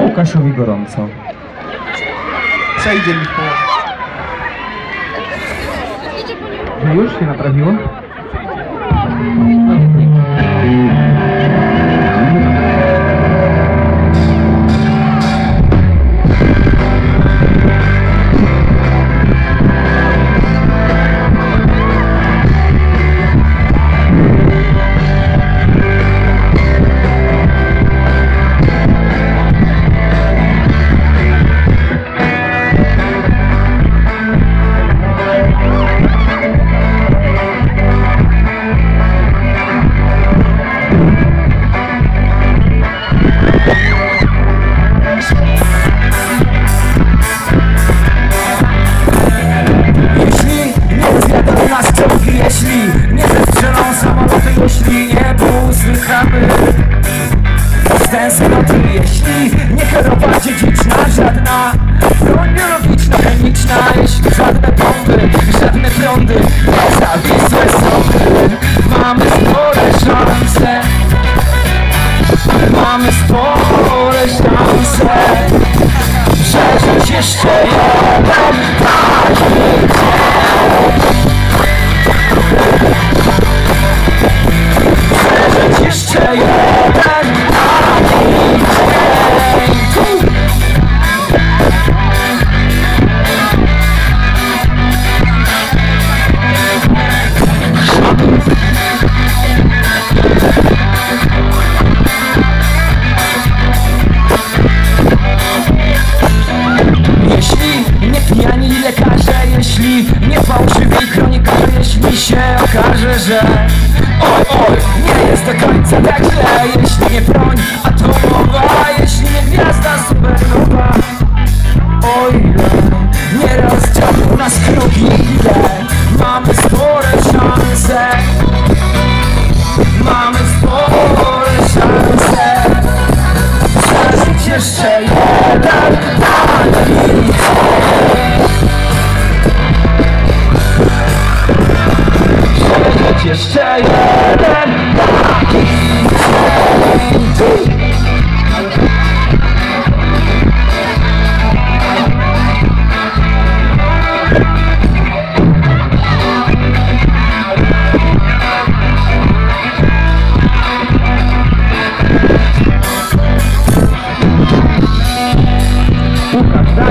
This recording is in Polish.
Łukaszowi gorąco. Przejdzie mi po... Że już się naprawiło? Usłychamy tęsknoty Jeśli nie choroba dziedziczna Żadna. Broń biologiczna, chemiczna Jeśli żadne bomby, żadne prądy Niezawisłe sądy Mamy spore szanse. Mamy spore szanse. Przeżyć jeszcze tajemniczy że Oj, oj, nie jest do końca tak źle Jeśli nie broń atomowa Jeśli nie gwiazda supernowa. Oj, ile nieraz ciągną nas krugi Ile mamy spore szanse. Mamy spore szanse. Przeżyć jeszcze jeden Say that